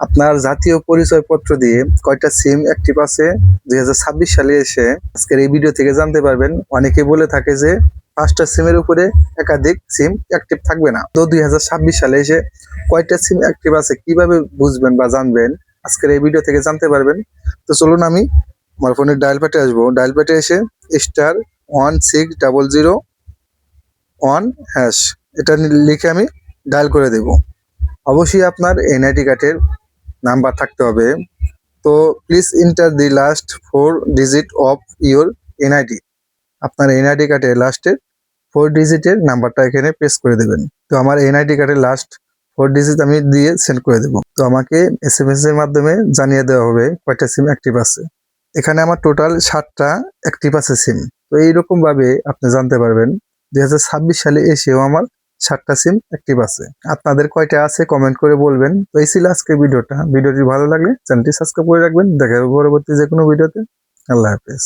আপনার জাতীয় পরিচয়পত্র দিয়ে কয়টা সিম অ্যাক্টিভ আছে? দু হাজার ছাব্বিশ সালে এসে আজকের এই ভিডিও থেকে জানতে পারবেন। অনেকে বলে থাকে যে পাঁচটা সিমের উপরে একাধিক সিম অ্যাক্টিভ থাকবে না। তো দুই হাজার ছাব্বিশ সালে এসে কয়টা সিম অ্যাক্টিভ আছে কীভাবে বুঝবেন বা জানবেন? আজকের এই ভিডিও থেকে জানতে পারবেন। তো চলুন আমি আমার ফোনের ডায়াল প্যাটে আসব। ডায়াল প্যাটে এসে star one six double zero one hash এটা লিখে আমি ডায়াল করে দেব। অবশ্যই আপনার এনআইডি কার্ডের নাম্বার থাকতে হবে। তো please enter the last four digit of your NID আপনার এনআইডি কার্ডের লাস্টের ফোর ডিজিটের নাম্বারটা এখানে প্রেস করে দেবেন। তো আমার এনআইডি কার্ডের লাস্ট ফোর ডিজিট আমি দিয়ে সেন্ড করে দেবো। তো আমাকে এস এম এস এর মাধ্যমে জানিয়ে দেওয়া হবে কয়টা সিম অ্যাক্টিভ আছে। এখানে আমার টোটাল ষাটটা অ্যাক্টিভ আছে সিম তো এইরকম ভাবে আপনি জানতে পারবেন। দুই হাজার ছাব্বিশ সালে এসেও আমার ষাটটা সিম অ্যাক্টিভ আছে। আপনাদের কয়টা আছে কমেন্ট করে বলবেন। তো এই ছিল আজকের ভিডিওটা। ভিডিওটি ভালো লাগলে চ্যানেলটি সাবস্ক্রাইব করে রাখবেন। দেখা পরবর্তী যে কোনো ভিডিওতে। আল্লাহ হাফেজ।